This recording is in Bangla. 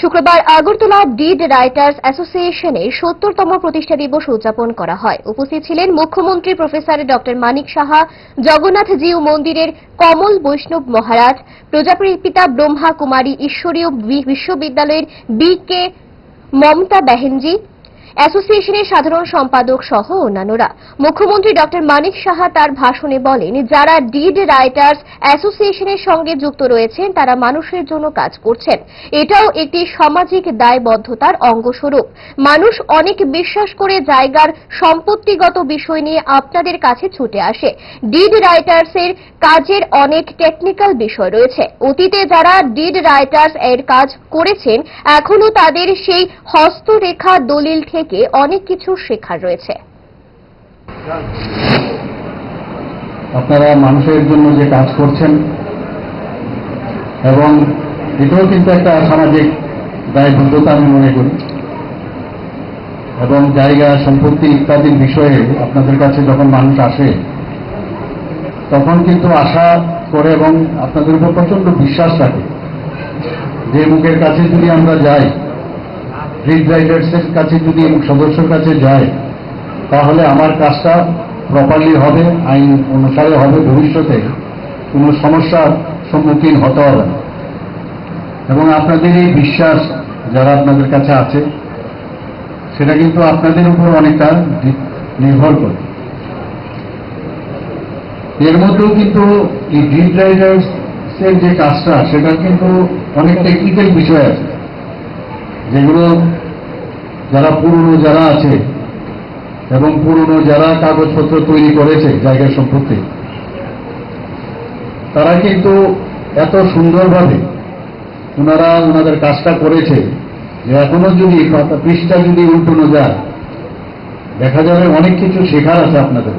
শুক্রবার আগরতলা ডিড রাইটার্স অ্যাসোসিয়েশনের সত্তরতম প্রতিষ্ঠা দিবস উদযাপন করা হয়। উপস্থিত ছিলেন মুখ্যমন্ত্রী প্রফেসর ডক্টর মানিক সাহা জগন্নাথ জিউ মন্দিরের কমল বৈষ্ণব মহারাজ প্রজাপিতা ব্রহ্মা কুমারী ঈশ্বরীয় বিশ্ববিদ্যালয়ের বি কে মমতা বেহেনজি অ্যাসোসিয়েশনের সাধারণ সম্পাদক সহ অন্যান্যরা। মুখ্যমন্ত্রী ডক্টর মানিক সাহা তার ভাষণে বলেন, যারা ডিড রাইটার্স অ্যাসোসিয়েশনের সঙ্গে যুক্ত রয়েছেন, তারা মানুষের জন্য কাজ করছেন। এটাও একটি সামাজিক দায়বদ্ধতার অঙ্গস্বরূপ। মানুষ অনেক বিশ্বাস করে জায়গার সম্পত্তিগত বিষয় নিয়ে আপনাদের কাছে ছুটে আসে। ডিড রাইটার্সের কাজের অনেক টেকনিক্যাল বিষয় রয়েছে। অতীতে যারা ডিড রাইটার্স এর কাজ করেছেন, এখনও তাদের সেই হস্তরেখা দলিল থেকে অনেক কিছু শেখার রয়েছে। আপনারা মানুষের জন্য যে কাজ করছেন, এবং এটাও কিন্তু একটা সামাজিক দায়বদ্ধতা আমি মনে করি, এবং জায়গা, সম্পত্তি ইত্যাদির বিষয়ে আপনাদের কাছে যখন মানুষ আসে, তখন কিন্তু আশা করে এবং আপনাদের উপর প্রচণ্ড বিশ্বাস রাখে। যে মুখের কাছে যদি আমরা যাই রিড রাইডার্সের কাছে যদি সদস্যর কাছে যায়, তাহলে আমার কাজটা প্রপারলি হবে, আইন অনুসারে হবে ভবিষ্যতে। কোনো সমস্যার সম্মুখীন হতে হবে এবং আপনাদের এই বিশ্বাস যারা আপনাদের কাছে আছে, সেটা কিন্তু আপনাদের উপর অনেকটা নির্ভর করে। এর মধ্যেও কিন্তু এই ডিড রাইডার্সের যে কাজটা সেটা কিন্তু অনেক টেকনিক্যাল বিষয় আছে। যেগুলো যারা পুরনো যারা আছে এবং পুরনো যারা কাগজপত্র তৈরি করেছে জায়গার সম্পত্তি, তারা কিন্তু এত সুন্দরভাবে ওনারা ওনাদের কাজটা করেছে যে এখনও যদি পৃষ্ঠা যদি উল্টোনো যায়, দেখা যাবে অনেক কিছু শেখার আছে আপনাদের।